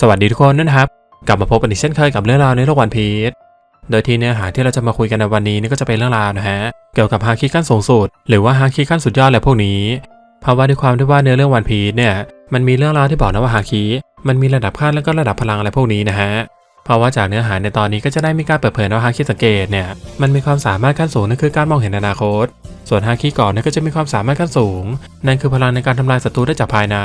สวัสดีทุกคนนะครับ กลับมาพบกันอีกเช่นเคยกับเรื่องราวในโลกวันพีชโดยที่เนื้อหาที่เราจะมาคุยกันในวันนี้นี่ก็จะเป็นเรื่องราวนะฮะเกี่ยวกับฮาคิขั้นสูงสุดหรือว่าฮาคิขั้นสุดยอดอะไรพวกนี้ เพราะว่าด้วยความที่ว่าเนื้อเรื่องวันพีชเนี่ยมันมีเรื่องราวที่บอกนะว่าฮาคิมันมีระดับขั้นแล้วก็ระดับพลังอะไรพวกนี้นะฮะเพราะว่าจากเนื้อหาในตอนนี้ก็จะได้มีการเปิดเผยว่าฮาคิสังเกตเนี่ยมันมีความสามารถขั้นสูงนั่นคือการมองเห็นอนาคต ส่วนฮาคิก่อนนี่ก็จะมีความสามารถขั้นสูงนั่นคือพลังในการทำลายศัตรูได้จากภายใน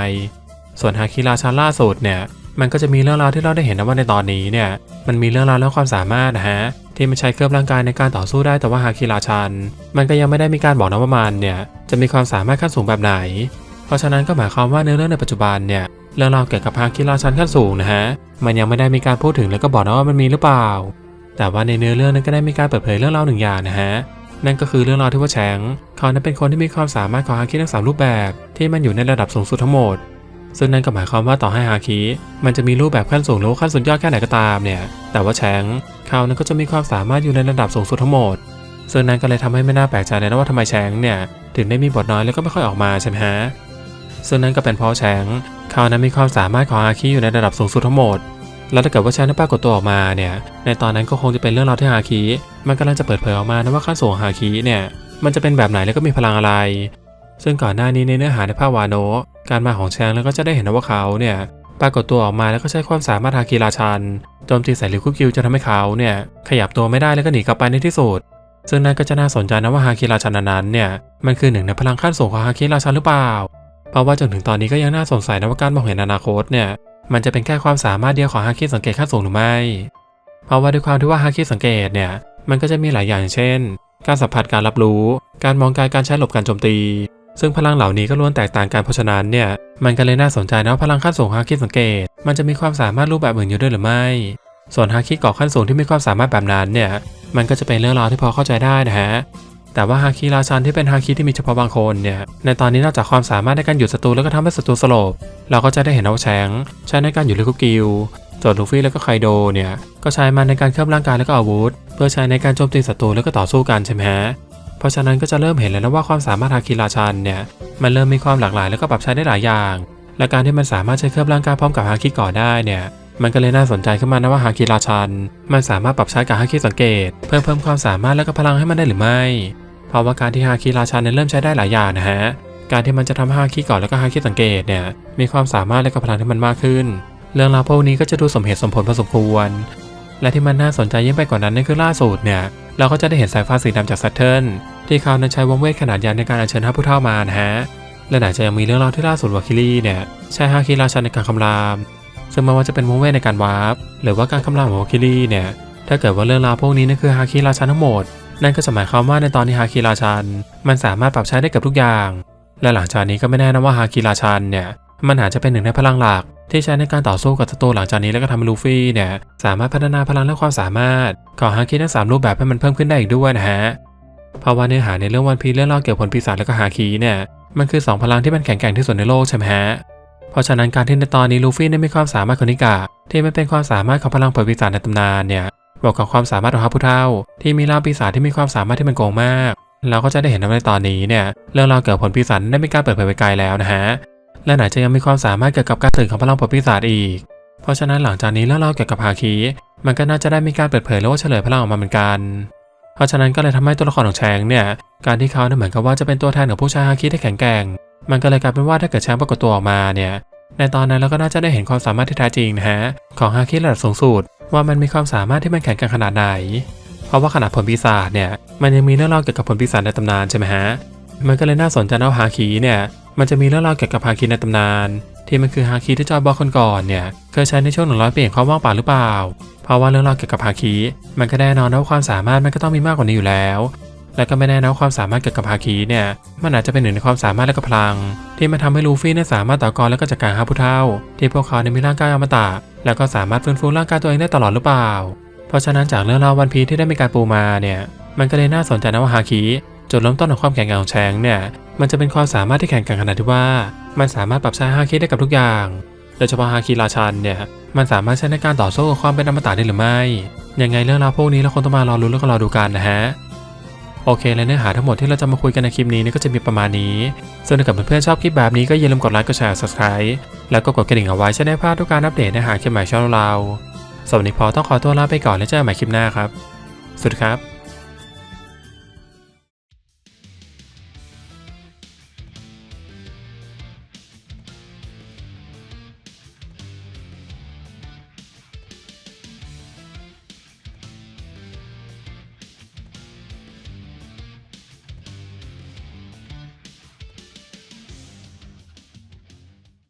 ส่วนฮาคิราชาล่าสุดเนี่ย มันก็จะมีเรื่องราวที่เราได้เห็นนะว่าในตอนนี้เนี่ยมันมีเรื่องราวและความสามารถนะฮะที่มันใช้เคลื่อบร่างกายในการต่อสู้ได้แต่ว่าฮาคิราชัน มันก็ยังไม่ได้มีการบอกนะว่ามันเนี่ยจะมีความสามารถขั้นสูงแบบไหน เพราะฉะนั้นก็หมายความว่าในเรื่องในปัจจุบันเนี่ยเรื่องราวเกี่ยวกับฮาคิราชันขั้นสูงนะฮะมันยังไม่ได้มีการพูดถึงแล้วก็บอกนะว่ามันมีหรือเปล่า แต่ว่าในเนื้อเรื่องนั้นก็ได้มีการเปิดเผยเรื่องราวหนึ่งอย่างนะฮะนั่นก็คือเรื่องราวที่ว่าแชงเขานั้นเป็นคนที่มีความสามารถของฮาคิทั้งสามรูปแบบ ที่มันอยู่ในระดับสูงสุดทั้งหมด ซึ่งนั่นก็หมายความว่าต่อให้ฮาคิมันจะมีรูปแบบขั้นสูงหรือขั้นสุดยอดแค่ไหนก็ตามเนี่ย แต่ว่าแชงเขานั้นก็จะมีความสามารถอยู่ในระดับสูงสุดทั้งหมด ซึ่งนั่นก็เลยทำให้ไม่น่าแปลกใจเลยนะว่าทำไมแชงเนี่ยถึงได้มีบทน้อยแล้วก็ไม่ค่อยออกมาใช่ไหมฮะ ซึ่งนั่นก็เป็นเพราะแชงเขานั้นมีความสามารถของฮาคิอยู่ในระดับสูงสุดทั้งหมด แล้วถ้าเกิดว่าแชงได้ปรากฏตัวออกมาเนี่ย ในตอนนั้นก็คงจะเป็นเรื่องราวที่ฮาคิมันกำลังจะเปิดเผยออกมานะว่าขั้นสูงของฮาคิเนี่ยมันจะเป็นแบบไหนแล้วก็มีพลังอะไร ซึ่งก่อนหน้านี้ในเนื้อหาในภาพวาโนการมาของแชงแล้วก็จะได้เห็นว่าเขาเนี่ยปรากฏตัวออกมาแล้วก็ใช้ความสามารถฮาคิราชันโจมตีใส่ลิวคุกิวจะทำให้เขาเนี่ยขยับตัวไม่ได้แล้วก็หนีกลับไปในที่สุด ซึ่งนั่นก็จะน่าสนใจนะว่าฮาคิราชันนั้นเนี่ยมันคือหนึ่งในพลังขั้นสูงของฮาคิราชันหรือเปล่า เพราะว่าจนถึงตอนนี้ก็ยังน่าสงสัยนะว่าการมองเห็นอนาคตเนี่ยมันจะเป็นแค่ความสามารถเดียวของฮาคิสังเกตขั้นสูงหรือไม่ เพราะว่าด้วยความที่ว่าฮาคิสังเกตเนี่ยมันก็จะมีหลายอย่างเช่น การสัมผัสการรับรู้ การมองการการใช้หลบการโจมตี ซึ่งพลังเหล่านี้ก็ล้วนแตกต่างกันเพราะฉะนั้นเนี่ย มันก็เลยน่าสนใจนะว่าพลังขั้นสูงฮาคิสังเกต มันจะมีความสามารถรูปแบบอื่นอยู่ด้วยหรือไม่ ส่วนฮาคิเกาะขั้นสูงที่มีความสามารถแบบนั้นเนี่ย มันก็จะเป็นเรื่องราวที่พอเข้าใจได้นะฮะ แต่ว่าฮาคิราชันที่เป็นฮาคิที่มีเฉพาะบางคนเนี่ย ในตอนนี้นอกจากความสามารถในการหยุดศัตรูแล้วก็ทำให้ศัตรูสลบ เราก็จะได้เห็นเอาแชงใช้ในการหยุดลิคุกิวส่วนลูฟี่แล้วก็ไคโดเนี่ย ก็ใช้มันในการเคลื่อบร่างกายแล้วก็อาวุธ เพื่อใช้ในการโจมตีศัตรูแล้วก็ต่อสู้กันใช่ไหมฮะ เพราะฉะนั้นก็จะเริ่มเห็นแล้วนะว่าความสามารถฮาคิราชันเนี่ยมันเริ่มมีความหลากหลายแล้วก็ปรับใช้ได้หลายอย่าง และการที่มันสามารถใช้เคลือบร่างกายพร้อมกับฮาคิก่อได้เนี่ยมันก็เลยน่าสนใจขึ้นมานะว่าฮาคิราชัน มันสามารถปรับใช้กับฮาคิสังเกต เพิ่มเพิ่มความสามารถและก็พลังให้มันได้หรือไม่เพราะว่าการที่ฮาคิราชันเนี่ยเริ่มใช้ได้หลายอย่างนะฮะการที่มันจะทำฮาคิก่อนแล้วก็ฮาคิสังเกตเนี่ยมีความสามารถและก็พลังที่มันมากขึ้น เรื่องราวพวกนี้ก็จะดูสมเหตุสมผลพอสมควร และที่มันน่าสนใจยิ่งไปกว่านั้นนั่นคือล่าสุดเนี่ยเราก็จะได้เห็นสายฟ้าสีดำจากซัตเทิล ที่เขานั้นใช้วงเวทขนาดใหญ่ในการอัญเชิญห้าผู้เท่ามานะฮะและไหนจะยังมีเรื่องราวที่ล่าสุดวาคิลี่เนี่ยใช้ฮาคิราชันในการคำราม ซึ่งไม่ว่าจะเป็นวงเวทในการวาร์ปหรือว่าการคำรามของวาคิลี่เนี่ยถ้าเกิดว่าเรื่องราวพวกนี้นั่นคือฮาคิราชันทั้งหมด นั่นก็จะหมายความว่าในตอนที่ฮาคิราชัน มันสามารถปรับใช้ได้กับทุกอย่าง และหลังจากนี้ก็ไม่แน่นะว่าฮาคิราชันเนี่ยมันอาจจะเป็นหนึ่งในพลังหลักที่ใช้ในการต่อสู้กับศัตรูหลังจากนี้แล้วก็ทำให้ลูฟี่เนี่ยสามารถพัฒนาพลังและความสามารถของฮาคิทั้งสามรูปแบบให้มันเพิ่มขึ้นได้อีกด้วยนะฮะ เพราะว่าเนื้อหาในเรื่องวันพีเรื่องเล่าเกี่ยวกับผลปีศาจและก็ฮาคิเนี่ยมันคือสองพลังที่มันแข็งแกร่งที่สุดในโลกใช่ไหมฮะเพราะฉะนั้นการที่ในตอนนี้ลูฟี่ได้มีความสามารถของนิกะที่มันเป็นความสามารถของพลังผลปีศาจในตำนานเนี่ยบวกกับความสามารถของฮาผู้เท่าที่มีล่าปีศาจที่มีความสามารถที่มันโกงมาก เราก็จะได้เห็นในตอนนี้เนี่ยเรื่องราวเกี่ยวกับผลปีศาจได้ไมีการเปิดเผยไปไกลแล้วนะฮะและไหนจะยังมีความสามารถเกี่ยวกับการตื่นของพลังผลปีศาจอีก เพราะฉะนั้นหลังจากนี้เรื่องราวเกี่ยวกับฮาคิมันก็น่าจะได้มีการเปิดเผยแล้วว่าเฉลยพลังออกมาเหมือนกัน ราะฉะนั้นก็เลยทำให้ตัวละครของแชงเนี่ย การที่เขาเนี่ยเหมือนกับว่าจะเป็นตัวแทนของผู้ชายฮาคิที่แข็งแกร่ง มันก็เลยกลายเป็นว่าถ้าเกิดแชงปรากฏตัวออกมาเนี่ย ในตอนนั้นเราก็น่าจะได้เห็นความสามารถที่แท้จริงนะฮะของฮาคิระดับสูงสุดว่ามันมีความสามารถที่มันแข็งแกร่งขนาดไหน เพราะว่าขนาดผลปีศาจเนี่ย มันยังมีเรื่องเล่าเกี่ยวกับผลปีศาจในตำนานใช่ไหมฮะ มันก็เลยน่าสนใจนะว่าฮาคิเนี่ย มันจะมีเรื่องเล่าเกี่ยวกับฮาคิในตำนาน ที่มันคือฮาคิที่จอยบอกคนก่อนเนี่ยเคยใช้ในช่วงหนึ่งร้อยปีแห่งความว่างเปล่าหรือเปล่า เพราะว่าเรื่องเล่าเกี่ยวกับฮาคิมันก็แน่นอนว่าความสามารถมันก็ต้องมีมากกว่านี้อยู่แล้ว และก็ไม่แน่นะว่าความสามารถเกี่ยวกับฮาคิเนี่ยมันอาจจะเป็นหนึ่งในความสามารถและก็พลัง ที่มันทำให้ลูฟี่เนี่ยสามารถต่อกรและก็จัดการฮาผู้เท่า ที่พวกเขาเนี่ยมีร่างกายอมตะแล้วก็สามารถฟื้นฟูร่างกายตัวเองได้ตลอดหรือเปล่า เพราะฉะนั้นจากเรื่องราววันพีที่ได้มีการปูมาเนี่ยมันก็เลยน่าสนใจนะว่าฮาคิ จุดเริ่มต้นของความแข็งแกร่งของแชงเนี่ยมันจะเป็นความสามารถที่แข็งแกร่งขนาดที่ว่า มันสามารถปรับใช้ฮาคิได้กับทุกอย่างโดยเฉพาะฮาคิราชันเนี่ยมันสามารถใช้ในการต่อสู้กับความเป็นอมตะได้หรือไม่ยังไงเรื่องราวพวกนี้เราคงต้องมารอรุ้แล้วก็รอดูกันนะฮะโอเคและเนื้อหาทั้งหมดที่เราจะมาคุยกันในคลิปนี้นี่ก็จะมีประมาณนี้ส่วนถ้าเกิดเพื่อนๆชอบคลิปแบบนี้ก็อย่าลืมกดไลค์กดแชร์ subscribe แล้วก็กดกระดิ่งเอาไว้จะได้พลาดทุกการอัปเดตเนื้อหาคลิปใหม่ช่องเราสำหรับวันนี้พอต้องขอตัวลาไปก่อนแล้วเจอกันใหม่คลิปหน้าครับสวัสดีครับ